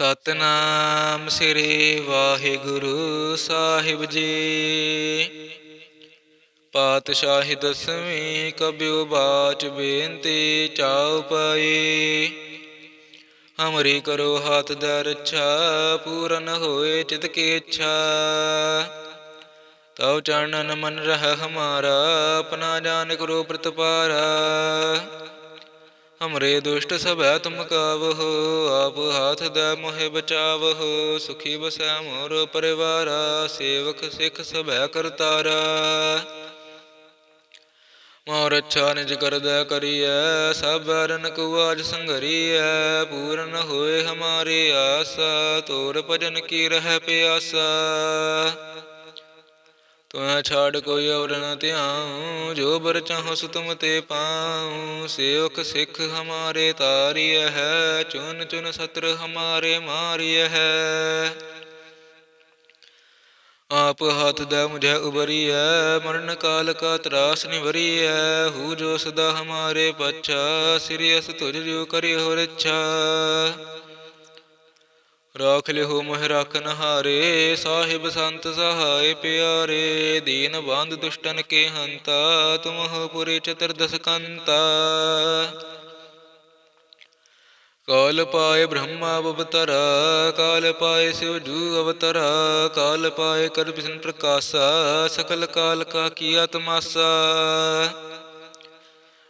ਸਤਨਾਮ ਸ੍ਰੀ ਵਾਹਿਗੁਰੂ ਸਾਹਿਬ ਜੀ। ਪਾਤਸ਼ਾਹੀ ਦਸਵੀਂ ਕਬਿਉ ਬਾਚ ਬੇਨਤੀ ਚਾਉ ਪਾਈ। ਹਮਰੀ ਕਰੋ ਹਾਥ ਦਾ ਪੂਰਨ ਹੋਏ ਚਿਤ ਕੀ ਇੱਛਾ। ਤਉ ਚਰਨਨ ਮਨ ਰਹ ਹਮਾਰਾ, ਆਪਣਾ ਜਾਨ ਕਰੋ ਪ੍ਰਤਪਾਰਾ। ਹਮਰੇ ਦੁਸ਼ਟ ਸਭੈ ਤੁਮ ਕਾਵਹੋ, ਆਪ ਹਾਥ ਦਾ ਮੋਹਿ ਬਚਾਵਹੋ, ਸੁਖੀ ਬਸੈ ਮੋਰ ਪਰਿਵਾਰਾ, ਸੇਵਕ ਸਿੱਖ ਸਭੈ ਕਰਤਾਰਾ। ਮੋਰ ਅੱਛਾ ਨਿਜ ਕਰਦਾ ਕਰੀਐ, ਸਭ ਅਰਨ ਕੁਆਜ ਆਜ ਸੰਗਰੀਐ ਪੂਰਨ ਹੋਏ ਹਮਾਰੀ ਆਸਾ, ਤੋਰ ਭਜਨ ਕੀ ਰਹਿ ਪਿਆਸਾ। ਤੁਮੈ ਛਾੜ ਕੋਈ ਔਰ ਨ ਧਿਆਉ, ਜੋ ਬਰ ਚਾਹੋ ਸੁ ਤੁਮ ਤੇ ਪਾਉ। ਸੇਵਕ ਸਿੱਖ ਹਮਾਰੇ ਤਾਰੀਐ ਹੈ, ਚੁਨ ਚੁਨ ਸਤਰ ਹਮਾਰੇ ਮਾਰੀਐ ਹੈ। ਆਪ ਹੱਥ ਦਾ ਮੁਝੇ ਉਬਰੀਐ, ਮਰਨ ਕਾਲ ਕਾ ਤਰਾਸ ਨਿਵਰੀਐ। ਹੂ ਜੋ ਸਦਾ ਹਮਾਰੇ ਪਛਾ ਸ੍ਰੀ ਅਸ ਤੁਜ ਜੋ ਕਰਿ ਹੋ ਰੱਛਾ ਰਾਖ ਲਿਓ ਮੋਹਿ ਰਾਖਨ ਹਾਰੇ ਸਾਹਿਬ ਸੰਤ ਸਹਾਏ ਪਿਆਰੇ, ਦੀਨ ਬੰਧ ਦੁਸ਼ਟਨ ਕੇ ਹੰਤਾ ਤੁਮਹੁ ਪੁਰੇ ਚਤੁਰਦਸ ਕੰਤਾ। ਕਾਲ ਪਾਏ ਬ੍ਰਹਮਾ ਅਵਤਰਾ, ਕਾਲ ਪਾਏ ਸਿਵ ਜੂ ਅਵਤਰਾ, ਕਾਲ ਪਾਏ ਕਰ ਬਿਸ਼ਨ ਪ੍ਰਕਾਸ਼ਾ, ਸਕਲ ਕਾਲ ਕਾ ਕੀਆ ਤਮਾਸਾ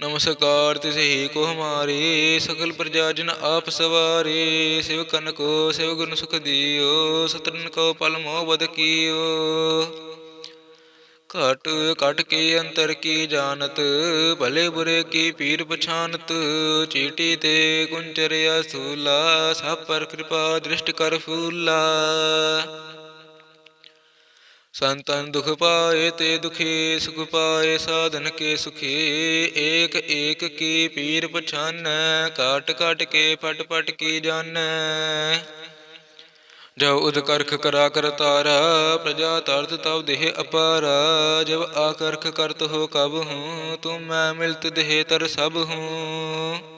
ਨਮਸਕਾਰ ਤਿਸ ਹੀ ਕੋ ਹਮਾਰੀ ਸਕਲ ਪ੍ਰਜਾ ਜਨ ਆਪ ਸਵਾਰੀ, ਸਿਵ ਕਨ ਕੋ, ਸਿਵ ਗੁਣ ਸੁਖ ਦਿਓ ਸਤਰਨ ਕੋ ਪਲ ਮੋਹ ਬਦ ਕੀਓ। ਘਟ ਘਟ ਕੇ ਅੰਤਰ ਕੀ ਜਾਣਤ, ਭਲੇ ਬੁਰੇ ਕੀ ਪੀਰ ਪਛਾਨਤ, ਚੀਟੀ ਤੇ ਗੁੰਚਰਿਆ ਸੂਲਾ, ਸਭ ਪਰ ਕਿਰਪਾ ਦ੍ਰਿਸ਼ਟ ਕਰ ਫੂਲਾ। ਸੰਤਨ ਦੁਖ ਪਾਏ ਤੇ ਦੁਖੀ ਸੁਖ ਪਾਏ, ਸਾਧਨ ਕੇ ਸੁਖੀ। ਏਕ ਏਕ ਕੀ ਪੀਰ ਪਛਾਨੈ ਕਾਟ ਕਾਟ ਕੇ ਫਟ ਪਟ ਕੀ ਜਾਣੈ। ਜਬ ਉਦ ਕਰਖ ਕਰਾ ਕਰ ਤਾਰਾ, ਪ੍ਰਜਾ ਤਰਤ ਤਵ ਦੇਹ ਅਪਾਰਾ। ਜਬ ਆਕਰਖ ਕਰਤ ਹੋ ਕਬ ਹੂੰ ਤੁਮ ਮੈਂ ਮਿਲਤ ਦੇਹ ਤਰ ਸਭ ਹੂੰ।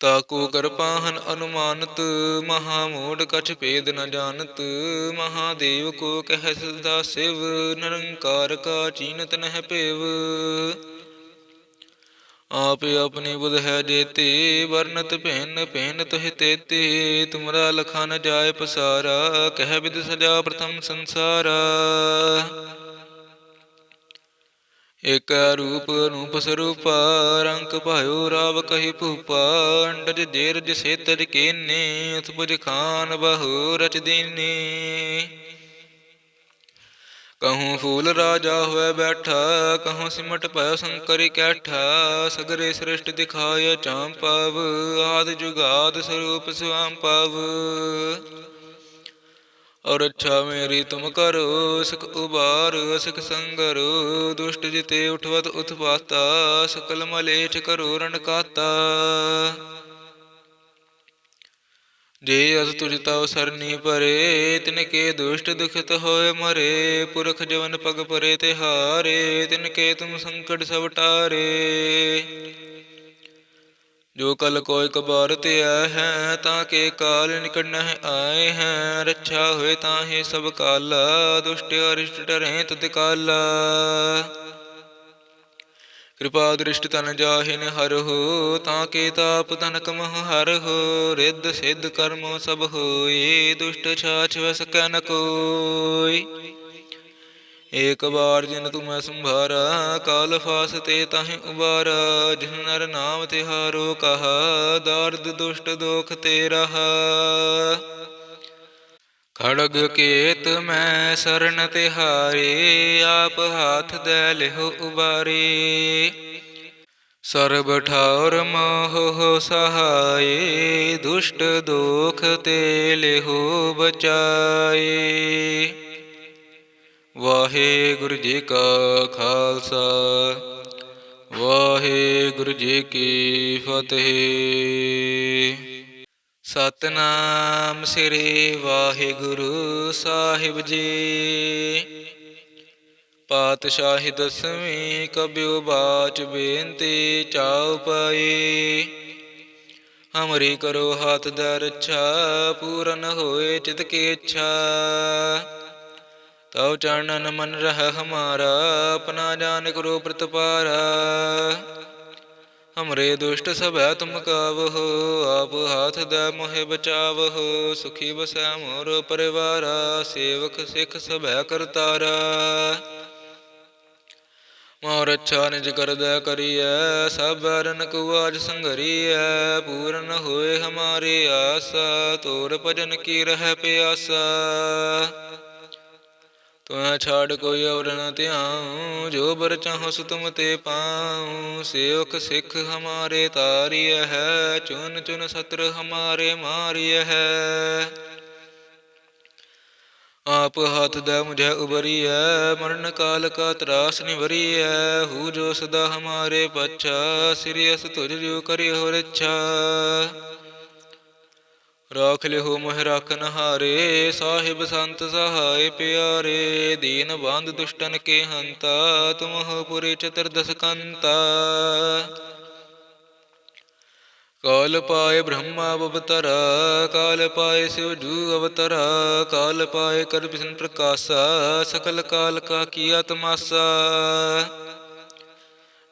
ਤਾਕੂ ਕਰਪਾਹਨ ਅਨੁਮਾਨਤ ਮਹਾ ਮੂੜ ਕਛ ਭੇਦ ਨ ਜਾਣਤ, ਮਹਾਦੇਵ ਕੋ ਕਹਿ ਸਦਾ ਸਿਵ, ਨਿਰੰਕਾਰ ਕਾ ਚੀਨਤ ਨਹਿ ਭੇਵ। ਆਪ ਆਪਣੀ ਬੁਧ ਹੈ ਜੇਤੇ, ਵਰਨਤ ਭਿੰਨ ਭਿੰਨ ਤੁਹਿ ਤੇਤੇ, ਤੁਮਰਾ ਲਖਾ ਨ ਜਾਏ ਪਸਾਰਾ, ਕਹਿ ਵਿਦ ਸਜਾ ਪ੍ਰਥਮ ਸੰਸਾਰਾ। ਇਕ ਰੂਪ ਅਨੂਪ ਸਰੂਪਾ ਰੰਗ ਭਾਇਓ ਰਾਵ ਕਹੀ ਭੂਪਾ, ਅੰਡਜ ਜੇਰਜ ਸੇਤਜ ਕੀਨੇ, ਉਤਪੁਜ ਖਾਨ ਬਹੁ ਰਚ ਦੀਨੇ। ਕਹੂੰ ਫੂਲ ਰਾਜਾ ਹੋਇ ਬੈਠਾ, ਕਹੂੰ ਸਿਮਟ ਭਇ ਸੰਕਰਿ ਕੈਠਾ, ਸਗਰੇ ਸ੍ਰਿਸ਼ਟ ਦਿਖਾਇ ਚਾਂਪਵ ਆਦ ਜੁਗਾਦ ਸਰੂਪ ਸੁਆਂਪਵ ਔਰ ਅੱਛਾ ਮੇਰੀ ਤੁਮ ਕਰੋ, ਸਿਖ ਉਬਾਰ ਸਿਖ ਸੰਗਰੋ, ਦੁਸ਼ਟ ਜਿਤੇ ਉਠਵਤ ਉਤਪਾਤਾ, ਸਕਲ ਮਲੇਛ ਕਰੋ ਰਣ ਜੇ ਅਸ ਤੁਜ ਤਉ ਸਰਨੀ ਪਰੇ, ਤਿਨ ਕੇ ਦੁਸ਼ਟ ਦੁਖਿਤ ਹੋਏ ਮਰੇ, ਪੁਰਖ ਜਵਨ ਪਗ ਪਰੇ ਤੇ ਹਾਰੇ, ਤਿਨ ਕੇ ਤੁਮ ਸੰਕਟ ਸਭ ਟਾਰੇ। ਜੋ ਕਲ ਕੋਇ ਕਬਾਰ ਤੇ ਆਏ ਹੈ, ਤਾਂ ਕੇ ਕਾਲ ਨਿਕਟ ਨਹਿ ਆਏ ਹੈ। ਰੱਛਾ ਹੋਏ ਤਾਹੇ ਸਭ ਕਾਲਾ, ਦੁਸ਼ਟ ਅਰਿਸ਼ਟ ਟਰਹਿ ਤਤ ਕਾਲਾ। ਕਿਰਪਾ ਦ੍ਰਿਸ਼ਟ ਤਨ ਜਾਹਿਨ ਹਰਹੁ ਤਾਂ ਕੇ ਤਾਪ ਤਨ ਕਮਹ ਹਰਹੁ ਰਿੱਧ ਸਿੱਧ ਕਰਮੋ ਸਭ ਹੋਏ, ਦੁਸ਼ਟ ਛਾਛ ਵਸ ਕੈ ਕੋਈ। ਏਕ ਬਾਰ ਜਿਨ ਮੈਂ ਸੰਭਾਰਾ, ਕਾਲ ਫਾਸ ਤੇ ਤਾਹਿ ਉਬਾਰਾ। ਜਿਨ ਨਰ ਨਾਮ ਤਿਹਾਰੋ ਕਹਾ, ਦਰਦ ਦੁਸ਼ਟ ਦੋਖ ਤੇ ਰਹਾ। ਖੜਗ ਕੇਤ ਮੈਂ ਸਰਨ ਤਿਹਾਰੇ ਆਪ ਹਾਥ ਦੇ ਲਿਹੁ ਉਬਾਰੇ। ਸਰਬ ਠਾਉਰ ਮੋਹ ਸਹਾਏ, ਦੁਸ਼ਟ ਦੋਖ ਤੇ ਲਿਹੁ ਬਚਾਏ। ਵਾਹਿਗੁਰੂ ਜੀ ਕਾ ਖਾਲਸਾ, ਵਾਹਿਗੁਰੂ ਜੀ ਕੀ ਫਤਿਹ। ਸਤਨਾਮ ਸ੍ਰੀ ਵਾਹਿਗੁਰੂ ਸਾਹਿਬ ਜੀ। ਪਾਤਸ਼ਾਹੀ ਦਸਵੀਂ ਕਬਿਉ ਬਾਚ ਬੇਨਤੀ ਚਾਉ ਪਾਈ। ਹਮਰੀ ਕਰੋ ਹੱਥ ਦਾ ਰੱਛਾ, ਪੂਰਨ ਹੋਏ ਚਿਤ ਕੀ ਇੱਛਾ। ਤਉ ਚਰਨਨ ਮਨ ਰਹਿ ਹਮਾਰਾ, ਆਪਣਾ ਜਾਨ ਕਰੋ ਪ੍ਰਤਪਾਰਾ। ਹਮਰੇ ਦੁਸ਼ਟ ਸਭੈ ਤੁਮ ਕਾਵਹੋ, ਆਪ ਹਾਥ ਦਾ ਮੋਹਿ ਬਚਾਵਹੋ, ਸੁਖੀ ਬਸੈ ਮੋਰ ਪਰਿਵਾਰਾ, ਸੇਵਕ ਸਿੱਖ ਸਭੈ ਕਰਤਾਰਾ ਮੋਰ ਅੱਛਾ ਨਿਜ ਕਰਦਾ ਕਰੀਐ, ਸਭ ਰਨ ਕੋ ਆਜ ਸੰਗਰੀਐ, ਪੂਰਨ ਹੋਏ ਹਮਾਰੀ ਆਸਾ, ਤੋਰ ਭਜਨ ਕੀ ਰਹਿ ਪਿਆਸਾ। ਤੁਮੈ ਛਾੜ ਕੋਈ ਔਰ ਨ ਧਿਆਉ, ਜੋ ਬਰ ਚਾਹੋ ਸੋ ਤੁਮ ਤੇ ਪਾਉ। ਸੇਵਕ ਸਿੱਖ ਹਮਾਰੇ ਤਾਰਿਯ ਹੈ, ਚੁਨ ਚੁਨ ਸਤਰ ਹਮਾਰੇ ਮਾਰਿਯ ਹੈ। ਆਪ ਹੱਥ ਦਾ ਮੁਝੇ ਉਬਰੀਐ ਮਰਨ ਕਾਲ ਕਾ ਤਰਾਸ ਨਿਵਰੀਐ। ਹੂ ਜੋ ਸਦਾ ਹਮਾਰੇ ਪਛਾ ਸ੍ਰੀ ਅਸ ਤੁਜ ਜੋ ਕਰਿ ਹੋ ਰੱਛਾ। ਰਾਖ ਲਿਓ ਮੋਹਿ ਰਾਖਨ ਹਾਰੇ ਸਾਹਿਬ ਸੰਤ ਸਹਾਏ ਪਿਆਰੇ, ਦੀਨ ਬੰਦ ਦੁਸ਼ਟਨ ਕੇ ਹੰਤਾ ਤੁਮਹੁ ਪੁਰੇ ਚਤੁਰਦਸ ਕੰਤਾ। ਕਾਲ ਪਾਏ ਬ੍ਰਹਮਾ ਅਵਤਰਾ, ਕਾਲ ਪਾਏ ਸਿਵ ਜੂ ਅਵਤਰਾ, ਕਾਲ ਪਾਏ ਕਰ ਬਿਸ਼ਨ ਪ੍ਰਕਾਸ਼ਾ, ਸਕਲ ਕਾਲ ਕਾ ਕੀਆ ਤਮਾਸਾ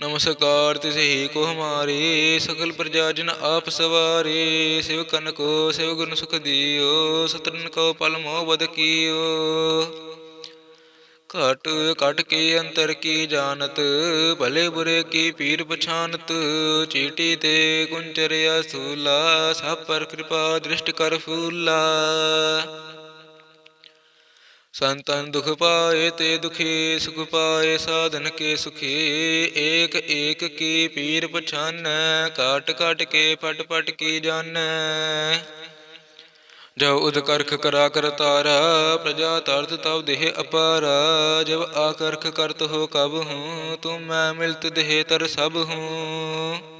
ਨਮਸਕਾਰ, ਤਿਸਹੀ ਕੋ ਹਮਾਰੀ ਸਕਲ ਪ੍ਰਜਾ ਜਨ ਆਪ ਸਵਾਰੀ, ਸਿਵ ਕਨ ਕੋ, ਸਿਵ ਗੁਣ ਸੁਖ ਦਿਓ ਸਤਰਨ ਕੋ ਪਲ ਮੋਹ ਬਦ ਕੀਓ। ਘਟ ਘਟ ਕੇ ਅੰਤਰ ਕੀ ਜਾਣਤ, ਭਲੇ ਬੁਰੇ ਕੀ ਪੀਰ ਪਛਾਨਤ, ਚੀਟੀ ਤੇ ਕੁੰਚਰਿਆ ਸੂਲਾ, ਸਭ ਪਰ ਕਿਰਪਾ ਦ੍ਰਿਸ਼ਟ ਕਰ ਫੂਲਾ। ਸੰਤਨ ਦੁਖ ਪਾਏ ਤੇ ਦੁਖੀ ਸੁਖ ਪਾਏ, ਸਾਧਨ ਕੇ ਸੁਖੀ, ਏਕ ਏਕ ਕੀ ਪੀਰ ਪਛਾਨੈ ਕਾਟ ਕਾਟ ਕੇ ਪਟ ਪਟ ਕੀ ਜਾਣੈ। ਜਬ ਉਦ ਕਰਖ ਕਰਾ ਕਰ ਤਾਰਾ, ਪ੍ਰਜਾ ਤਰਤ ਤਵ ਦੇਹ ਅਪਾਰਾ, ਜਬ ਆਕਰਖ ਕਰਤ ਹੋ ਕਬ ਹੂੰ ਤੂੰ ਮੈਂ ਮਿਲਤ ਦੇਹ ਤਰ ਸਭ ਹੂੰ।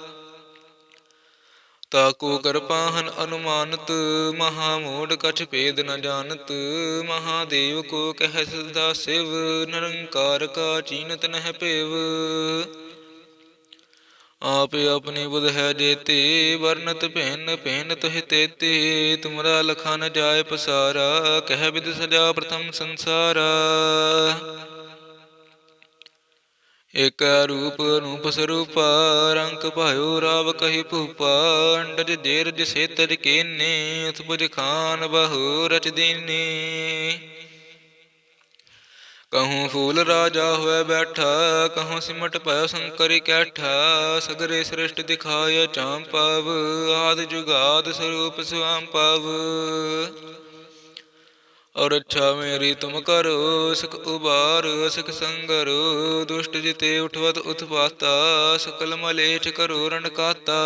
ਤਾਕੂ ਕਰਪਾਹਨ ਅਨੁਮਾਨਤ, ਮਹਾ ਮੂੜ ਕਛ ਭੇਦ ਨ ਜਾਣਤ। ਮਹਾਦੇਵ ਕੋ ਕਹਿ ਸਦਾ ਸਿਵ, ਨਿਰੰਕਾਰ ਕਾ ਚੀਨਤ ਨਹਿ ਭੇਵ। ਆਪ ਆਪਣੀ ਬੁਧ ਹੈ ਜੇਤੇ ਵਰਨਤ ਭਿੰਨ ਭਿੰਨ ਤੁਹਿ ਤੇਤੇ। ਤੁਮਰਾ ਲਖਾ ਨ ਜਾਏ ਪਸਾਰਾ, ਕਹਿ ਬਿਦ ਸਜਾ ਪ੍ਰਥਮ ਸੰਸਾਰਾ। ਇਕ ਰੂਪ ਰੂਪ ਸਰੂਪਾ ਰੰਗ ਭਾਇਓ ਰਾਵ ਕਹੀ ਭੂਪਾ, ਅੰਡਜ ਜੇਰਜ ਸੇਤਜ ਕੀਨੇ, ਉਤਪੁਜ ਖਾਨ ਬਹੁ ਰਚ ਦੀਨੇ। ਕਹੂੰ ਫੂਲ ਰਾਜਾ ਹੋਇ ਬੈਠਾ, ਕਹੂੰ ਸਿਮਟ ਭਇ ਸੰਕਰਿ ਕੈਠਾ, ਸਗਰੇ ਸ੍ਰਿਸ਼ਟ ਦਿਖਾਇ ਚਾਂਪਵ ਆਦ ਜੁਗਾਦ ਸਰੂਪ ਸੁਆਂਪਵ ਔਰ ਅੱਛਾ ਮੇਰੀ ਤੁਮ ਕਰੋ, ਸੁਖ ਉਬਾਰ, ਸੁਖ ਸੰਗਰੋ, ਦੁਸ਼ਟ ਜਿਤੇ ਉਠਵਤ ਉਤਪਾਤਾ, ਸਕਲ ਮਲੇਛ ਕਰੋ ਰਣ ਕਾਤਾ।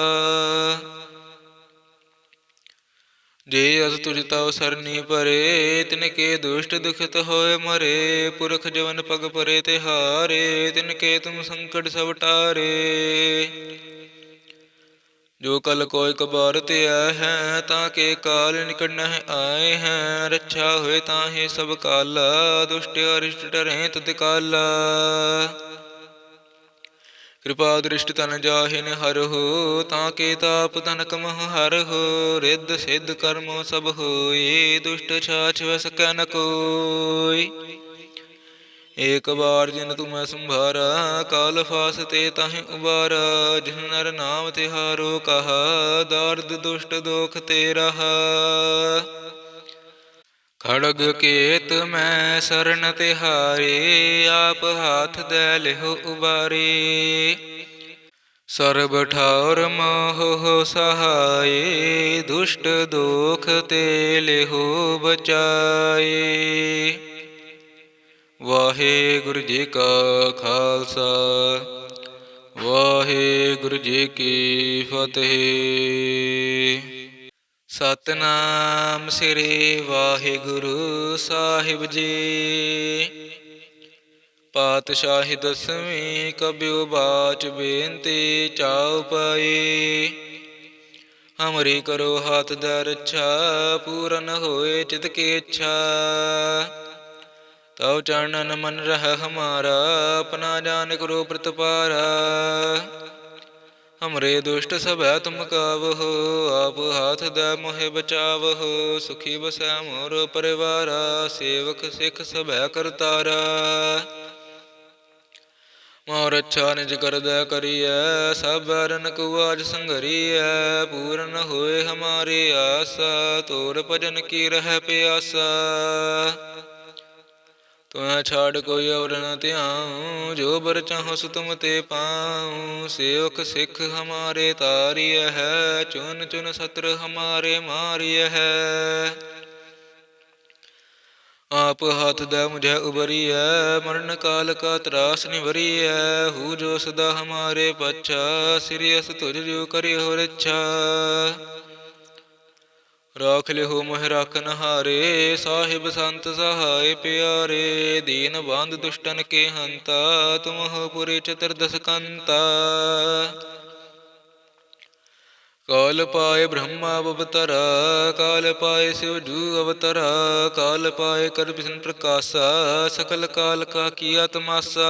ਜੇ ਅਸ ਤੁਜ ਤਉ ਸਰਨੀ ਪਰੇ, ਤਿਨ ਕੇ ਦੁਸ਼ਟ ਦੁਖਿਤ ਹੋਏ ਮਰੇ, ਪੁਰਖ ਜਵਨ ਪਗ ਪਰੇ ਤੇ ਹਾਰੇ, ਤਿਨ ਕੇ ਤੁਮ ਸੰਕਟ ਸਭ ਟਾਰੇ। ਜੋ ਕਲ ਕੋਇ ਕਬਾਰ ਤੇ ਆਏ ਹੈ, ਤਾਂ ਕੇ ਕਾਲ ਨਿਕਟ ਨਹਿ ਆਏ ਹੈ। ਰੱਛਾ ਹੋਏ ਤਾਹੇ ਸਭ ਕਾਲਾ, ਦੁਸ਼ਟ ਅਰਿਸ਼ਟ ਡਰਹਿ ਤਦ ਕਾਲਾ। ਕਿਰਪਾ ਦ੍ਰਿਸ਼ਟ ਤਨ ਜਾਹਿਨ ਹਰਹੁ ਤਾਂ ਕੇ ਤਾਪ ਤਨ ਕਮਹ ਹਰਹੁ ਰਿੱਧ ਸਿੱਧ ਕਰਮੋ ਸਭ ਹੋਈ ਦੁਸ਼ਟ ਛਾਛ ਵੈ ਸਕੈ ਨ ਕੋਈ। ਏਕ ਬਾਰ ਜਿਨ ਤੁਮੈ ਸੰਭਾਰਾ, ਕਾਲ ਫਾਸ ਤੇ ਤਾਹਿ ਉਬਾਰਾ, ਜਿਨ ਨਰ ਨਾਮ ਤਿਹਾਰੋ ਕਹਾ, ਦਰਦ ਦੁਸ਼ਟ ਦੋਖ ਤੇ ਰਹਾ। ਖੜਗ ਕੇਤ ਮੈਂ ਸਰਨ ਤਿਹਾਰੇ ਆਪ ਹਾਥ ਦੇ ਲਿਹੁ ਉਬਾਰੇ। ਸਰਬ ਠਾਉਰ ਮੋਹ ਸਹਾਏ, ਦੁਸ਼ਟ ਦੋਖ ਤੇ ਲਿਹੁ ਬਚਾਏ। ਵਾਹਿਗੁਰੂ ਜੀ ਕਾ ਖਾਲਸਾ, ਵਾਹਿਗੁਰੂ ਜੀ ਕੀ ਫਤਿਹ। ਸਤਨਾਮ ਸ੍ਰੀ ਵਾਹਿਗੁਰੂ ਸਾਹਿਬ ਜੀ। ਪਾਤਸ਼ਾਹੀ ਦਸਵੀਂ ਕਬਿਉ ਬਾਚ ਬੇਨਤੀ ਚਾਉ ਪਾਈ। ਹਮਰੀ ਕਰੋ ਹੱਥ ਦਾ ਰੱਛਾ, ਪੂਰਨ ਹੋਏ ਚਿਤ ਕੀ ਇੱਛਾ। ਤਉ ਚਰਨਨ ਮਨ ਰਹਿ ਹਮਾਰਾ, ਆਪਣਾ ਜਾਨ ਕਰੋ ਪ੍ਰਤਪਾਰਾ। ਹਮਰੇ ਦੁਸ਼ਟ ਸਭੈ ਤੁਮ ਕਾਵਹੋ, ਆਪ ਹਾਥ ਦੇ ਮੋਹਿ ਬਚਾਵਹੋ, ਸੁਖੀ ਬਸੈ ਮੋਰ ਪਰਿਵਾਰਾ, ਸੇਵਕ ਸਿੱਖ ਸਭੈ ਕਰਤਾਰਾ ਮੋਰ ਅੱਛਾ ਨਿਜ ਕਰਦਾ ਕਰੀਐ, ਸਭ ਰਨ ਕੁਆਜ ਸੰਗਰੀਐ ਪੂਰਨ ਹੋਏ ਹਮਾਰੀ ਆਸਾ, ਤੋਰ ਭਜਨ ਕੀ ਰਹਿ ਪਿਆਸਾ। ਤੁਮੈ ਛਾੜ ਕੋਈ ਔਰ ਨ ਧਿਆਉ, ਜੋ ਬਰ ਚਾਹੋ ਸੁ ਤੁਮ ਤੇ ਪਾਉ। ਸੇਵਕ ਸਿੱਖ ਹਮਾਰੇ ਤਾਰਿਯ ਹੈ, ਚੁਨ ਚੁਨ ਸਤਰ ਹਮਾਰੇ ਮਾਰਿਯ ਹੈ। ਆਪ ਹੱਥ ਦਾ ਮੁਝੇ ਉਬਰੀਐ ਮਰਨ ਕਾਲ ਕਾ ਤਰਾਸ ਨਿਵਰੀਐ। ਹੂ ਜੋ ਸਦਾ ਹਮਾਰੇ ਪਛਾ ਸ੍ਰੀ ਅਸ ਤੁਜ ਜੋ ਕਰਿ ਹੋ ਰੱਛਾ ਰਾਖ ਲਿਓ ਮੋਹਿ ਰਾਖਨ ਹਾਰੇ ਸਾਹਿਬ ਸੰਤ ਸਹਾਇ ਪਿਆਰੇ, ਦੀਨ ਬੰਦ ਦੁਸ਼ਟਨ ਕੇ ਹੰਤਾ, ਤੁਮ ਹੋ ਪੁਰੇ ਚਤੁਰਦਸ ਕੰਤਾ ਕਾਲ ਪਾਏ ਬ੍ਰਹਮਾ ਅਵਤਰਾ, ਕਾਲ ਪਾਏ ਸਿਵ ਜੂ ਅਵਤਰਾ, ਕਾਲ ਪਾਏ ਕਰ ਬਿਸ਼ਨ ਪ੍ਰਕਾਸ਼ਾ, ਸਕਲ ਕਾਲ ਕਾ ਕੀਆ ਤਮਾਸਾ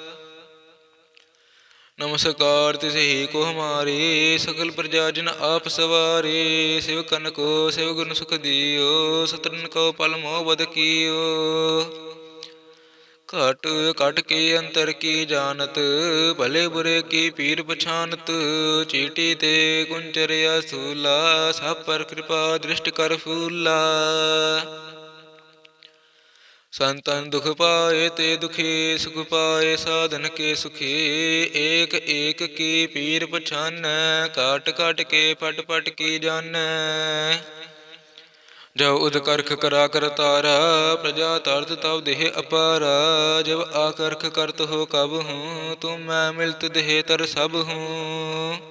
ਨਮਸਕਾਰ ਤਿਸ ਹੀ ਕੋ ਹਮਾਰੇ ਸਕਲ ਪ੍ਰਜਾ ਜਨ ਆਪ ਸਵਾਰੇ, ਸਿਵ ਕਨ ਕੋ ਸਿਵ ਗੁਣ ਸੁਖ ਦਿਓ ਸਤਰਨ ਕੋ ਪਲ ਮੋਹ ਬਦ ਕੀਓ। ਘਟ ਘਟ ਕੇ ਅੰਤਰ ਕੀ ਜਾਣਤ, ਭਲੇ ਬੁਰੇ ਕੀ ਪੀਰ ਪਛਾਨਤ, ਚੀਟੀ ਤੇ ਕੁੰਚਰਿਆ ਸੂਲਾ, ਸਭ ਪਰ ਕਿਰਪਾ ਦ੍ਰਿਸ਼ਟ ਕਰ ਫੂਲਾ। ਸੰਤਨ ਦੁਖ ਪਾਏ ਤੇ ਦੁਖੀ ਸੁਖ ਪਾਏ, ਸਾਧਨ ਕੇ ਸੁਖੀ। ਏਕ ਏਕ ਕੀ ਪੀਰ ਪਛਾਨ ਕਾਟ ਕਾਟ ਕੇ ਪਟ ਪਟ ਕੀ ਜਾਣੈ ਜਬ ਉਦ ਕਰਖ ਕਰਾ ਕਰ ਤਾਰਾ, ਪ੍ਰਜਾ ਤਰਤ ਤਬ ਦੇਹ ਅਪਾਰਾ। ਜਬ ਆਕਰਖ ਕਰਤ ਹੋ ਕਬ ਹੂੰ ਤੂੰ ਮੈਂ ਮਿਲਤ ਦੇਹ ਤਰ ਸਭ ਹੂੰ।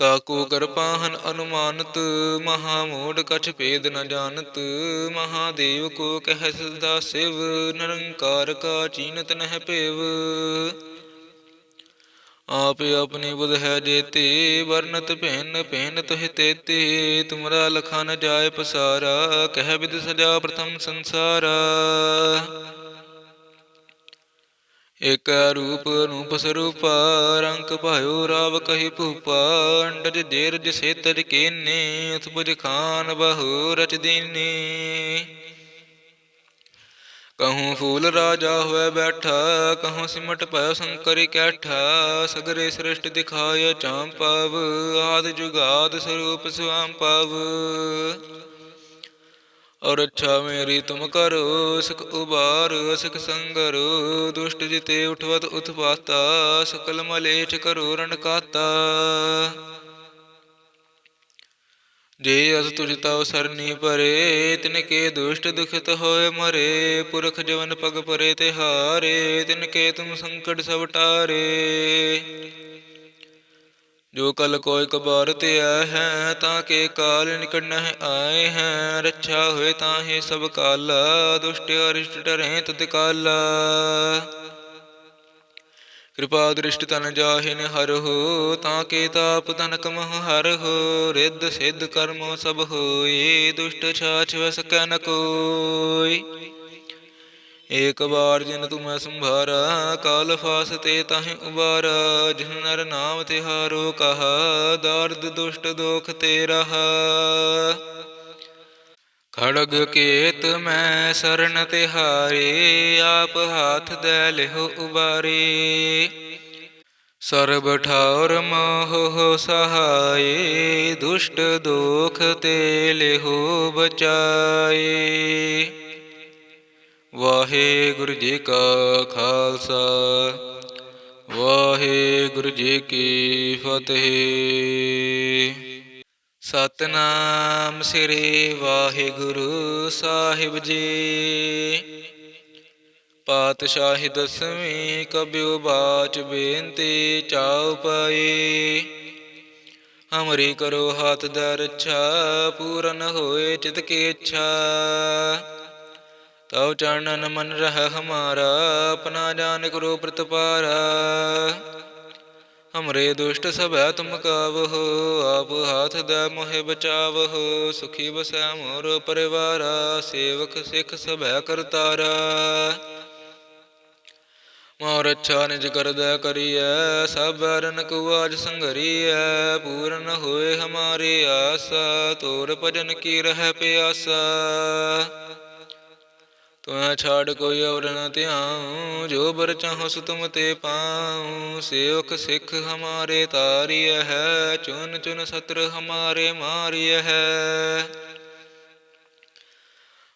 ਤਾਕੂ ਕਰਪਾਹਨ ਅਨੁਮਾਨਤ, ਮਹਾ ਮੂੜ ਕਛ ਭੇਦ ਨ ਜਾਣਤ। ਮਹਾਦੇਵ ਕੋ ਕਹਿ ਸਦਾ ਸਿਵ, ਨਿਰੰਕਾਰ ਕਾ ਚੀਨਤ ਨਹਿ ਭੇਵ। ਆਪ ਆਪਣੀ ਬੁਧ ਹੈ ਜੇਤੇ, ਵਰਨਤ ਭਿੰਨ ਭਿੰਨ ਤੁਹਿ ਤੇਤੇ। ਤੁਮਰਾ ਲਖਾ ਨ ਜਾਏ ਪਸਾਰਾ, ਕਹਿ ਵਿਦ ਸਜਾ ਪ੍ਰਥਮ ਸੰਸਾਰਾ। ਇਕ ਰੂਪ ਰੂਪ ਸਰੂਪ ਰੰਗ ਭਾਇਓ ਰਾਵ ਕਹੀ ਭੂਪਾ, ਅੰਡਜ ਜੇਰਜ ਸੇਤਜ ਕੀਨੇ, ਉਤਪਜ ਖਾਨ ਬਹੁ ਰਚ ਦੀਨੇ। ਕਹੂੰ ਫੂਲ ਰਾਜਾ ਹੋਇ ਬੈਠਾ, ਕਹੂੰ ਸਿਮਟ ਭਇ ਸੰਕਰੀ ਕੈਠਾ, ਸਗਰੇ ਸ੍ਰਿਸ਼ਟ ਦਿਖਾਇ ਚਾਂਪਵ ਆਦ ਜੁਗਾਦ ਸਰੂਪ ਸੁਆਮ ਔਰ ਅੱਛਾ ਮੇਰੀ ਤੁਮ ਕਰੋ, ਸੁਖ ਉਬਾਰ, ਸੁਖ ਸੰਗਰੋ, ਦੁਸ਼ਟ ਜਿਤੇ ਉਠਵਤ ਉਤਪਾਤਾ, ਸਕਲ ਮਲੇਛ ਕਰੋ ਰਣ ਕਾਤਾ। ਜੇ ਅਸ ਤੁਜ ਤਉ ਸਰਨੀ ਪਰੇ, ਤਿਨ ਕੇ ਦੁਸ਼ਟ ਦੁਖਿਤ ਹੋਏ ਮਰੇ, ਪੁਰਖ ਜਵਨ ਪਗ ਪਰੇ ਤੇ ਹਾਰੇ, ਤਿਨ ਕੇ ਤੁਮ ਸੰਕਟ ਸਭ ਟਾਰੇ। ਜੋ ਕਲ ਕੋਇ ਕਬਾਰ ਤੇ ਆਏ ਹੈ, ਤਾਂ ਕੇ ਕਾਲ ਨਿਕਟ ਨਹਿ ਆਏ ਹੈ। ਰੱਛਾ ਹੋਏ ਤਾਹੇ ਸਭ ਕਾਲਾ, ਦੁਸ਼ਟ ਅਰਿਸ਼ਟ ਡਰੇ ਤਦ ਕਾਲਾ। ਕਿਰਪਾ ਦ੍ਰਿਸ਼ਟ ਤਨ ਜਾਹਿਨ ਹੋ, ਤਾਂ ਕੇ ਤਾਪ ਤਨ ਕਮਹੁ ਹਰਹੁ ਰਿੱਧ ਸਿੱਧ ਕਰਮੋ ਸਭ ਹੋਏ ਦੁਸ਼ਟ ਛਾਛ ਵਸ ਕੈ ਨ ਕੋਈ। ਏਕ ਬਾਰ ਜਿਨ ਤੂੰ ਮੈਂ ਸੰਭਾਰਾ, ਕਾਲ ਫਾਸ ਤੇ ਤਾਹਿ ਉਬਾਰਾ। ਜਿਨ ਨਰ ਨਾਮ ਤਿਹਾਰੋ, ਕਹਾ ਦਰਦ ਦੁਸ਼ਟ ਦੋਖ ਤੇ ਰਹਾ ਖੜਗ ਕੇਤ ਮੈਂ ਸਰਨ ਤਿਹਾਰੇ, ਆਪ ਹਾਥ ਦੇ ਲਿਹੁ ਉਬਾਰੇ। ਸਰਬ ਠਾਉਰ ਮੋਹ ਸਹਾਏ, ਦੁਸ਼ਟ ਦੋਖ ਤੇ ਲਿਹੁ ਬਚਾਏ। ਵਾਹਿਗੁਰੂ ਜੀ ਕਾ ਖਾਲਸਾ, ਵਾਹਿਗੁਰੂ ਜੀ ਕੀ ਫਤਿਹ। ਸਤਨਾਮ ਸ੍ਰੀ ਵਾਹਿਗੁਰੂ ਸਾਹਿਬ ਜੀ। ਪਾਤਸ਼ਾਹੀ ਦਸਵੀਂ ਕਬਿਉ ਬਾਚ ਬੇਨਤੀ ਚਾਉ ਪਾਏ ਹਮਰੀ ਕਰੋ ਹੱਥ ਦਾ ਰੱਛਾ, ਪੂਰਨ ਹੋਏ ਚਿਤ ਕੀ ਇੱਛਾ। ਤਉ ਚਰਨਨ ਮਨ ਰਹਿ ਹਮਾਰਾ, ਆਪਣਾ ਜਾਨ ਕਰੋ ਪ੍ਰਤਪਾਰਾ। ਹਮਰੇ ਦੁਸ਼ਟ ਸਭੈ ਤੁਮ ਕਾਵਹੁ, ਆਪ ਹਾਥ ਦੇ ਮੋਹਿ ਬਚਾਵਹੁ। ਸੁਖੀ ਬਸੈ ਮੋਰ ਪਰਿਵਾਰਾ, ਸੇਵਕ ਸਿਖ ਸਭੈ ਕਰਤਾਰਾ। ਮੋਰ ਅੱਛਾ ਨਿਜ ਕਰਦਾ ਕਰੀਐ, ਸਭ ਰਨ ਕੁਆਜ ਸੰਗਰੀਐ ਪੂਰਨ ਹੋਏ ਹਮਾਰੀ ਆਸਾ, ਤੋਰ ਭਜਨ ਕੀ ਰਹਿ ਪਿਆਸਾ। ਤੁਮੈ ਛਾੜ ਕੋਈ ਔਰ ਨ ਧਿਆਉ, ਜੋ ਬਰ ਚਾਹੋ ਸੋ ਤੁਮ ਤੇ ਪਾਉ। ਸੇਵਕ ਸਿੱਖ ਹਮਾਰੇ ਤਾਰਿਯ ਹੈ, ਚੁਨ ਚੁਨ ਸਤਰ ਹਮਾਰੇ ਮਾਰਿਯ ਹੈ।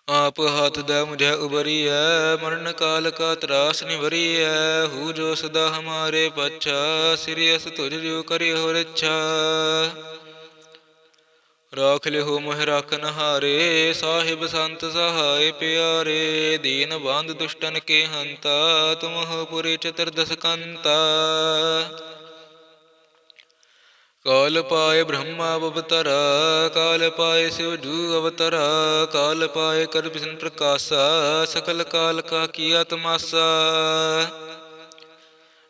ਆਪ ਹੱਥ ਦਾ ਮੁਝੇ ਉਬਰੀਐ ਮਰਨ ਕਾਲ ਕਾ ਤਰਾਸ ਨਿਵਰੀਐ। ਹੂ ਜੋ ਸਦਾ ਹਮਾਰੇ ਪਛਾ ਸ੍ਰੀ ਅਸ ਤੁਝ ਜੋ ਕਰਿ ਹੋ ਰੱਛਾ ਰਾਖ ਲਿਓ ਮੋਹਿ ਰਾਖਨ ਹਾਰੇ ਸਾਹਿਬ ਸੰਤ ਸਹਾਇ ਪਿਆਰੇ, ਦੀਨ ਬੰਧ ਦੁਸ਼ਟਨ ਕੇ ਹੰਤਾ, ਤੁਮ ਹੋ ਪੁਰੀ ਚਤੁਰਦਸ ਕੰਤਾ ਕਾਲ ਪਾਏ ਬ੍ਰਹਮਾ ਅਵਤਰਾ, ਕਾਲ ਪਾਏ ਸਿਵ ਜੂ ਅਵਤਰਾ, ਕਾਲ ਪਾਏ ਕਰ ਬਿਸ਼ਨ ਪ੍ਰਕਾਸ਼ਾ, ਸਕਲ ਕਾਲ ਕਾ ਕੀਆ ਤਮਾਸਾ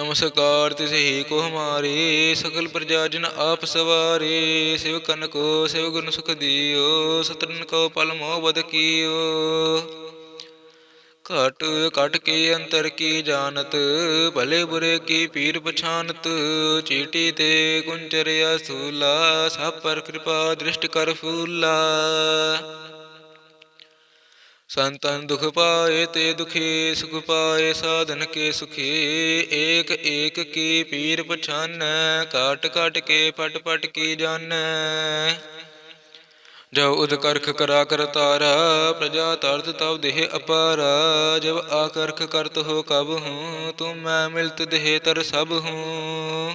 ਨਮਸਕਾਰ ਤਿਸ ਕੋ ਹਮਾਰੇ ਸਕਲ ਪ੍ਰਜਾ ਜਨ ਆਪ ਸਵਾਰੇ, ਸਿਵ ਕਨ ਕੋ, ਸਿਵ ਗੁਣ ਸੁਖ ਦਿਓ ਸਤਰਨ ਕੋ ਪਲ ਮੋਹ ਬਦ ਕੀਓ। ਘਟ ਘਟ ਕੇ ਅੰਤਰ ਕੀ ਜਾਣਤ, ਭਲੇ ਬੁਰੇ ਕੀ ਪੀਰ ਪਛਾਨਤ, ਚੀਟੀ ਤੇ ਕੁੰਚਰਿਆ ਸੂਲਾ, ਸਭ ਪਰ ਕਿਰਪਾ ਦ੍ਰਿਸ਼ਟ ਕਰ ਫੂਲਾ। ਸੰਤਨ ਦੁਖ ਪਾਏ ਤੇ ਦੁਖੀ ਸੁਖ ਪਾਏ, ਸਾਧਨ ਕੇ ਸੁਖੀ। ਏਕ ਏਕ ਕੀ ਪੀਰ ਪਛਾਨੈ ਕਾਟ ਕਾਟ ਕੇ ਪਟ ਪਟ ਕੀ ਜਾਣੈ ਜਬ ਉਦ ਕਰਖ ਕਰਾ ਕਰ ਤਾਰਾ, ਪ੍ਰਜਾ ਤਰਤ ਤਵ ਦੇਹ ਅਪਾਰਾ। ਜਬ ਆਕਰਖ ਕਰਤ ਹੋ ਕਬ ਹੂੰ, ਤੁਮ ਮੈਂ ਮਿਲਤ ਦੇਹ ਤਰ ਸਭ ਹੂੰ।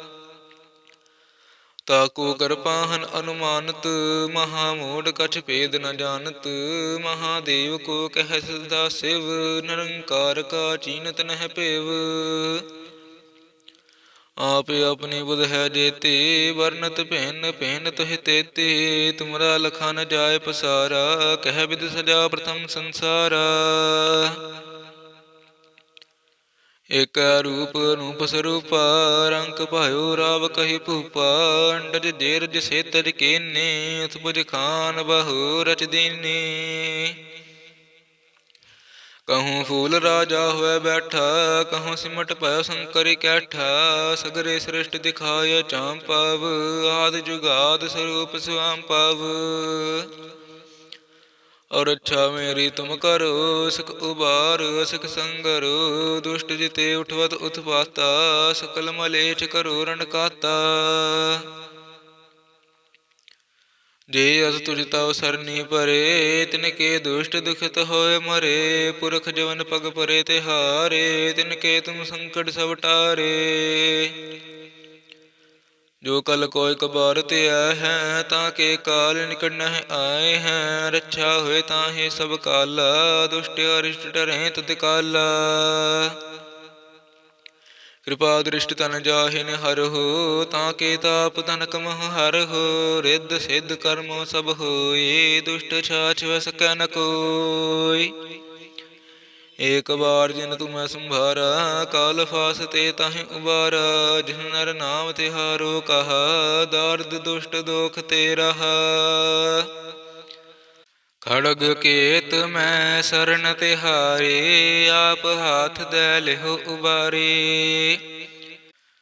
ਤਾਕੂ ਕਰਪਾਹਨ ਅਨੁਮਾਨਤ ਮਹਾ ਮੋੜ ਕਛ ਭੇਦ ਨ ਜਾਣਤ, ਮਹਾਦੇਵ ਕੋ ਕਹਿ ਸਦਾ ਸਿਵ, ਨਿਰੰਕਾਰ ਕਾ ਚੀਨਤ ਨਹਿ ਭੇਵ। ਆਪੇ ਆਪਣੀ ਬੁਧ ਹੈ ਜੇਤੇ, ਵਰਨਤ ਭਿੰਨ ਭਿੰਨ ਤੁਹਿ ਤੇਤੇ, ਤੁਮਰਾ ਲਖਾ ਨ ਜਾਏ ਪਸਾਰਾ, ਕਹਿ ਵਿਦ ਸਜਾ ਪ੍ਰਥਮ ਸੰਸਾਰਾ। ਇਕ ਰੂਪ ਰੂਪ ਸਰੂਪਾ ਰੰਗ ਭਾਇਓ ਰਾਵ ਕਹੀ ਭੂਪਾ, ਅੰਡਜ ਜੇਰਜ ਸੇਤਜ ਕੀਨੇ, ਉਤਪੁਜ ਖਾਨ ਬਹੁ ਰਚ ਦੀਨੇ। ਕਹੂੰ ਫੂਲ ਰਾਜਾ ਹੋਇ ਬੈਠਾ, ਕਹੂੰ ਸਿਮਟ ਭਇ ਸੰਕਰਿ ਕੈਠਾ, ਸਗਰੇ ਸ੍ਰਿਸ਼ਟ ਦਿਖਾਇ ਚਾਂਪਵ ਆਦ ਜੁਗਾਦ ਸਰੂਪ ਸੁਆਂਪਵ ਔਰ ਅੱਛਾ ਮੇਰੀ ਤੁਮ ਕਰੋ, ਸੁਖ ਉਬਾਰ, ਸੁਖ ਸੰਗਰੋ। ਦੁਸ਼ਟ ਜਿਤੇ ਉਠਵਤ ਉਤਪਾਤਾ, ਸਕਲ ਮਲੇਛ ਕਰੋ ਰਣ ਕਾਤਾ। ਜੇ ਅਸ ਤੁਜ ਤਵ ਸਰਨੀ ਪਰੇ, ਤਿਨ ਕੇ ਦੁਸ਼ਟ ਦੁਖਿਤ ਹੋਏ ਮਰੇ। ਪੁਰਖ ਜਵਨ ਪਗ ਪਰੇ ਤੇ ਹਾਰੇ, ਤਿਨ ਕੇ ਤੁਮ ਸੰਕਟ ਸਭ ਟਾਰੇ। ਜੋ ਕਲ ਕੋਇ ਕਬਾਰ ਤੇ ਆਏ ਹੈ, ਤਾਂ ਕੇ ਕਾਲ ਨਿਕਟ ਨਹਿ ਆਏ ਹੈ। ਰੱਛਾ ਹੋਏ ਤਾਹੇ ਸਭ ਕਾਲਾ, ਦੁਸ਼ਟ ਅਰਿਸ਼ਟ ਡਰਹਿ ਤਦ ਕਾਲਾ। ਕਿਰਪਾ ਦ੍ਰਿਸ਼ਟ ਤਨ ਜਾਹਿਨ ਹੋ, ਤਾਂ ਕੇ ਤਾਪ ਤਨ ਕਮਹ ਹਰਹੁ ਰਿੱਧ ਸਿੱਧ ਕਰਮੋ ਸਭ ਹੋਏ, ਦੁਸ਼ਟ ਛਾਛ ਵਸ ਕੈ ਨ ਕੋਈ। ਏਕ ਬਾਰ ਜਿਨ ਤੂੰ ਮੈਂ ਸੰਭਾਰਾ, ਕਾਲ ਫਾਸ ਤੇ ਤਾਹਿ ਉਬਾਰਾ। ਜਿਨ ਨਰ ਨਾਮ ਤਿਹਾਰੋ ਕਹਾ, ਦਰਦ ਦੁਸ਼ਟ ਦੋਖ ਤੇ ਰਹਾ। ਖੜਗ ਕੇਤ ਮੈਂ ਸਰਨ ਤਿਹਾਰੇ ਆਪ ਹਾਥ ਦੇ ਲਿਹੁ ਉਬਾਰੇ।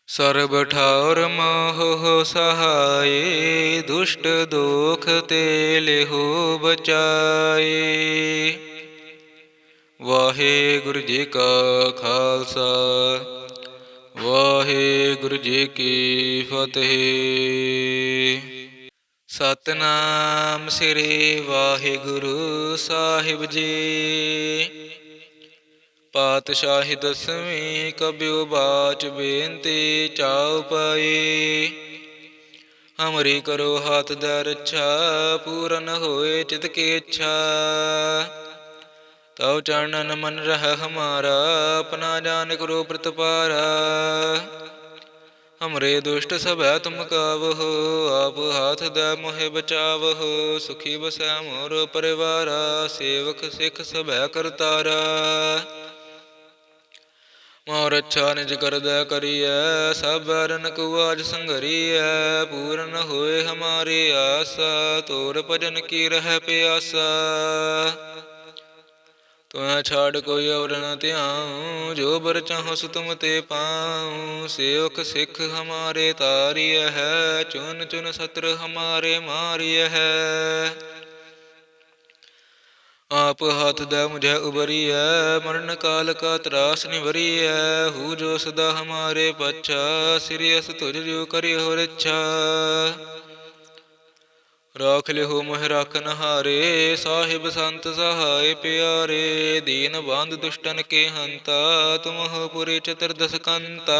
ਸਰਬ ਠਾਉਰ ਮੋਹ ਸਹਾਏ, ਦੁਸ਼ਟ ਦੋਖ ਤੇ ਲਿਹੁ ਬਚਾਏ। ਵਾਹਿਗੁਰੂ ਜੀ ਕਾ ਖਾਲਸਾ, ਵਾਹਿਗੁਰੂ ਜੀ ਕੀ ਫਤਿਹ। ਸਤਨਾਮ ਸ੍ਰੀ ਵਾਹਿਗੁਰੂ ਸਾਹਿਬ ਜੀ। ਪਾਤਸ਼ਾਹੀ ਦਸਵੀਂ ਕਬਿਉ ਬਾਚ ਬੇਨਤੀ ਚਾਉ ਪਾਈ। ਹਮਰੀ ਕਰੋ ਹੱਥ ਦਾ ਰੱਛਾ, ਪੂਰਨ ਹੋਏ ਚਿਤ ਕੀ ਇੱਛਾ। ਤਉ ਚਰਨਨ ਮਨ ਰਹ ਹਮਾਰਾ, ਆਪਣਾ ਜਾਨ ਕਰੋ ਪ੍ਰਤਪਾਰਾ। ਹਮਰੇ ਦੁਸ਼ਟ ਸਭੈ ਤੁਮ ਕਾਵਹੁ, ਆਪ ਹਾਥ ਦੇ ਮੋਹਿ ਬਚਾਵਹੁ, ਸੁਖੀ ਬਸੈ ਮੋਰ ਪਰਿਵਾਰਾ, ਸੇਵਕ ਸਿਖ ਸਭੈ ਕਰਤਾਰਾ। ਮੋਰ ਅੱਛਾ ਨਿਜ ਕਰਦਾ ਕਰੀਐ, ਸਭ ਰਨ ਕੁਆਜ ਸੰਗਰੀਐ ਪੂਰਨ ਹੋਏ ਹਮਾਰੀ ਆਸਾ, ਤੋਰ ਭਜਨ ਕੀ ਰਹਿ ਪਿਆਸਾ। ਤੁਮੈ ਛਾੜ ਕੋਈ ਔਰ ਨ ਧਿਆਉ, ਜੋ ਬਰ ਚਾਹੋ ਸੋ ਤੁਮ ਤੇ ਪਾਉ। ਸੇਵਕ ਸਿੱਖ ਹਮਾਰੇ ਤਾਰੀਐ ਹੈ, ਚੁਨ ਚੁਨ ਸਤਰ ਹਮਾਰੇ ਮਾਰੀਐ ਹੈ। ਆਪ ਹੱਥ ਦਾ ਮੁਝੇ ਉਬਰੀਐ, ਮਰਨ ਕਾਲ ਕਾ ਤਰਾਸ ਨਿਵਰੀਐ। ਹੂ ਜੋ ਸਦਾ ਹਮਾਰੇ ਪਛਾ, ਸ੍ਰੀ ਅਸ ਤੁਜ ਜੋ ਕਰਿ ਹੋ ਰੱਛਾ ਰਾਖ ਲਿਓ ਮੋਹ ਰਾਖਨ ਹਾਰੇ ਸਾਹਿਬ ਸੰਤ ਸਹਾਏ ਪਿਆਰੇ, ਦੀਨ ਬੰਧ ਦੁਸ਼ਟਨ ਕੇ ਹੰਤਾ ਤੁਮਹੁ ਪੁਰੇ ਚਤੁਰਦਸ ਕੰਤਾ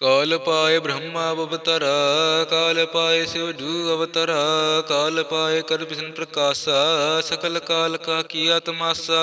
ਕਾਲ ਪਾਏ ਬ੍ਰਹਮਾ ਬਵਤਰਾ ਕਾਲ ਪਾਏ ਸਿਵ ਜੂ ਅਵਤਰਾ, ਕਾਲ ਪਾਏ ਕਰ ਬਿਸ਼ਨ ਪ੍ਰਕਾਸ਼ਾ, ਸਕਲ ਕਾਲ ਕਾ ਕੀਆ ਤਮਾਸਾ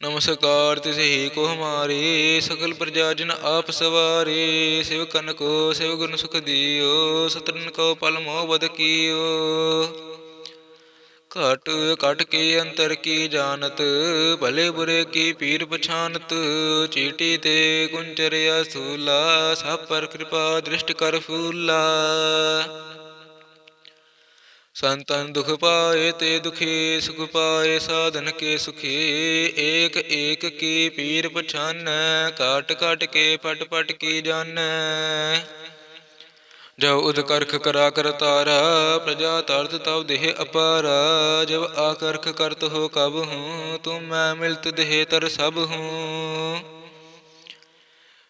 ਨਮਸਕਾਰ ਤਿਸ ਹੀ ਕੋ ਹਮਾਰੇ ਸਕਲ ਪ੍ਰਜਾ ਜਨ ਆਪ ਸਵਾਰੇ, ਸਿਵ ਕਨ ਕੋ ਸਿਵ ਗੁਣ ਸੁਖ ਦਿਓ ਸਤਰਨ ਕੋ ਪਲ ਮੋਹ ਬਦ ਕੀਓ। ਘਟ ਘਟ ਕੇ ਅੰਤਰ ਕੀ ਜਾਣਤ, ਭਲੇ ਬੁਰੇ ਕੀ ਪੀਰ ਪਛਾਨਤ, ਚੀਟੀ ਤੇ ਕੁੰਚਰਿਆ ਸੂਲਾ, ਸਭ ਪਰ ਕਿਰਪਾ ਦ੍ਰਿਸ਼ਟ ਕਰ ਫੂਲਾ। ਸੰਤਨ ਦੁਖ ਪਾਏ ਤੇ ਦੁਖੀ ਸੁਖ ਪਾਏ, ਸਾਧਨ ਕੇ ਸੁਖੀ, ਏਕ ਏਕ ਕੀ ਪੀਰ ਪਛਾਨ ਕਾਟ ਕਾਟ ਕੇ ਪਟ ਪਟ ਕੀ ਜਾਣੈ ਜਬ ਉਦ ਕਰਖ ਕਰਾ ਕਰ ਤਾਰਾ, ਪ੍ਰਜਾ ਤਰਤ ਤਬ ਦੇਹ ਅਪਾਰਾ, ਜਬ ਆਕਰਖ ਕਰਤ ਹੋ ਕਬ ਹੂੰ ਤੁਮ ਮੈਂ ਮਿਲਤ ਦੇਹ ਤਰ ਸਭ ਹੂੰ।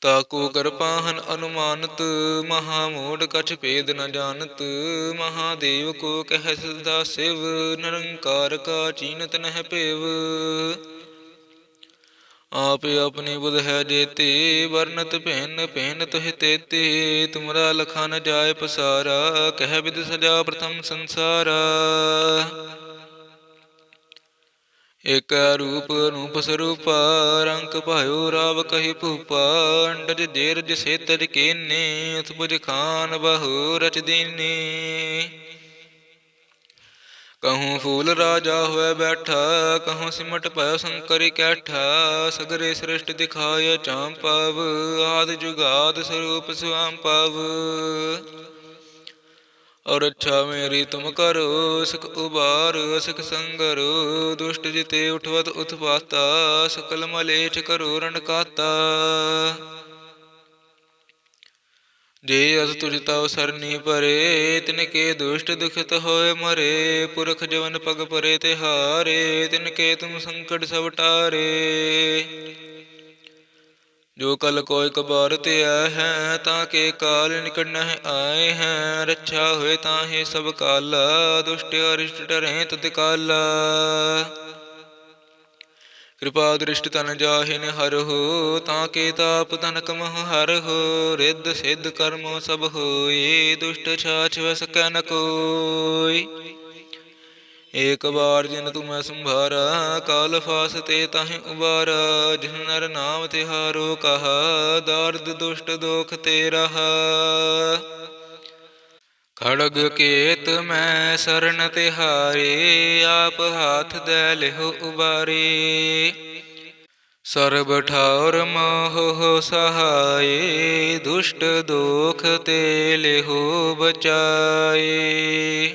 ਤਾਕੂ ਕਰਪਾਹਨ ਅਨੁਮਾਨਤ ਮਹਾ ਮੋੜ ਕਛ ਭੇਦ ਨ ਜਾਣਤ, ਮਹਾਦੇਵ ਕੋ ਕਹਿ ਸਦਾ ਸਿਵ, ਨਿਰੰਕਾਰ ਕਾ ਚੀਨਤ ਨਹਿ ਭੇਵ। ਆਪ ਆਪਣੀ ਬੁਧ ਹੈ ਜੇਤੇ, ਵਰਨਤ ਭਿੰਨ ਭਿੰਨ ਤੁਹਿ ਤੇਤੇ, ਤੁਮਰਾ ਲਖਾ ਨ ਜਾਏ ਪਸਾਰਾ, ਕਹਿ ਵਿਦ ਸਜਾ ਪ੍ਰਥਮ ਸੰਸਾਰਾ। ਇਕ ਰੂਪ ਅਨੂਪ ਸਰੂਪਾ ਰੰਗ ਭਾਇਓ ਰਾਵ ਕਹੀ ਭੂਪਾ, ਅੰਡਜ ਜੇਰਜ ਸੇਤਜ ਕੀਨੇ, ਉਤਪੁਜ ਖਾਨ ਬਹੁ ਰਚ ਦੀਨੇ। ਕਹੂੰ ਫੂਲ ਰਾਜਾ ਹੋਇ ਬੈਠਾ, ਕਹੂੰ ਸਿਮਟ ਭਇ ਸੰਕਰਿ ਕੈਠਾ, ਸਗਰੇ ਸ੍ਰਿਸ਼ਟ ਦਿਖਾਇ ਚਾਂਪਵ ਆਦ ਜੁਗਾਦ ਸਰੂਪ ਸੁਆਮ ਪਵ। ਔਰ ਅੱਛਾ ਮੇਰੀ ਤੁਮ ਕਰੋ, ਸੁਖ ਉਬਾਰ ਸੁਖ ਸੰਗਰੋ। ਦੁਸ਼ਟ ਜਿਤੇ ਉਠਵਤ ਉਤਪਾਤਾ, ਸਕਲ ਮਲੇਛ ਕਰੋ ਰਣ ਕਾਤਾ। ਜੇ ਅਸ ਤੁਜ ਤਵ ਸਰਨੀ ਪਰੇ, ਤਿਨ ਕੇ ਦੁਸ਼ਟ ਦੁਖਿਤ ਹੋਏ ਮਰੇ। ਪੁਰਖ ਜਵਨ ਪਗ ਪਰੇ ਤੇ ਹਾਰੇ, ਤਿਨ ਕੇ ਤੁਮ ਸੰਕਟ ਸਭ ਟਾਰੇ। ਜੋ ਕਲ ਕੋਇ ਕਬਾਰ ਤੇ ਆਏ ਹੈ, ਤਾਂ ਕੇ ਕਾਲ ਨਿਕਟ ਨਹਿ ਆਏ ਹੈ। ਰੱਛਾ ਹੋਏ ਤਾਹੇ ਸਭ ਕਾਲਾ, ਦੁਸ਼ਟ ਅਰਿਸ਼ਟ ਡਰਹਿ ਤਦ ਕਾਲਾ। ਕਿਰਪਾ ਦ੍ਰਿਸ਼ਟ ਤਨ ਜਾਹਿਨ ਹਰ ਹੋ, ਤਾਂ ਕੇ ਤਾਪ ਤਨ ਕਮਹ ਹਰ ਹੋ। ਰਿੱਧ ਸਿੱਧ ਕਰਮੋ ਸਭ ਹੋਏ, ਦੁਸ਼ਟ ਛਾਛ ਵਸ ਕੈ ਨ ਕੋਈ। ਏਕ ਬਾਰ ਜਿਨ ਮੈਂ ਸੰਭਾਰਾ, ਕਾਲ ਫਾਸ ਤੇ ਤਾਹਿ ਉਬਾਰਾ। ਜਿਨ ਨਰ ਨਾਮ ਤਿਹਾਰੋ ਕਹਾ, ਦਰਦ ਦੁਸ਼ਟ ਦੋਖ ਤੇ ਰਹਾ। ਖੜਗ ਕੇਤ ਮੈਂ ਸਰਨ ਤਿਹਾਰੇ ਆਪ ਹਾਥ ਦੇ ਲਿਹੁ ਉਬਾਰੇ। ਸਰਬ ਠਾਉਰ ਮੋਹ ਸਹਾਏ, ਦੁਸ਼ਟ ਦੋਖ ਤੇ ਲਿਹੁ ਬਚਾਏ।